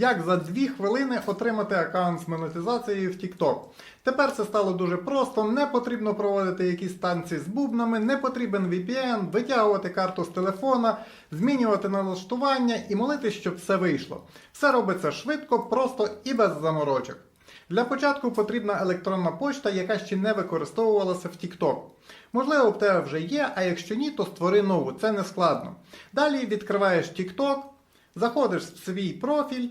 Як за 2 хвилини отримати аккаунт з монетизацією в TikTok. Тепер це стало дуже просто, не потрібно проводити якісь танці з бубнами, не потрібен VPN, витягувати карту з телефона, змінювати налаштування і молитись, щоб все вийшло. Все робиться швидко, просто і без заморочок. Для початку потрібна електронна почта, яка ще не використовувалася в TikTok. Можливо, в тебе вже є, а якщо ні, то створи нову, це не складно. Далі відкриваєш TikTok, заходиш в свій профіль,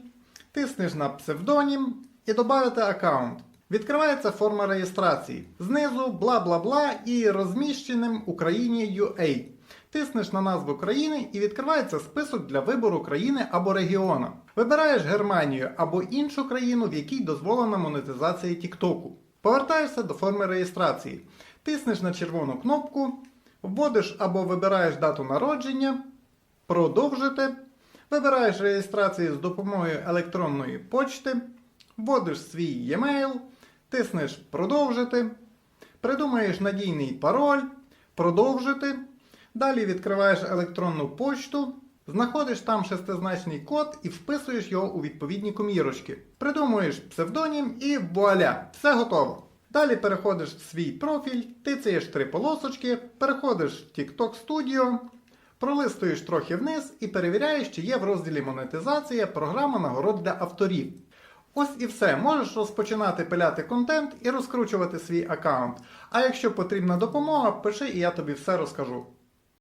тиснеш на псевдонім і додати аккаунт. Відкривається форма реєстрації. Знизу бла бла бла і розміщеним Україні UA. Тиснеш на назву країни і відкривається список для вибору країни або регіону. Вибираєш Германію або іншу країну, в якій дозволена монетизація Тіктоку. Повертаєшся до форми реєстрації. Тиснеш на червону кнопку, вводиш або вибираєш дату народження, продовжити, вибираєш реєстрацію з допомогою електронної почти, вводиш свій e-mail, тиснеш продовжити, придумаєш надійний пароль, продовжити. Далі відкриваєш електронну почту, знаходиш там шестизначний код і вписуєш його у відповідні комірочки. Придумуєш псевдонім і вуаля, все готово. Далі переходиш в свій профіль, тицяєш три полосочки, переходиш в TikTok Studio, пролистуєш трохи вниз і перевіряєш, чи є в розділі монетизація програма нагород для авторів. Ось і все. Можеш розпочинати пиляти контент і розкручувати свій аккаунт. А якщо потрібна допомога, пиши і я тобі все розкажу.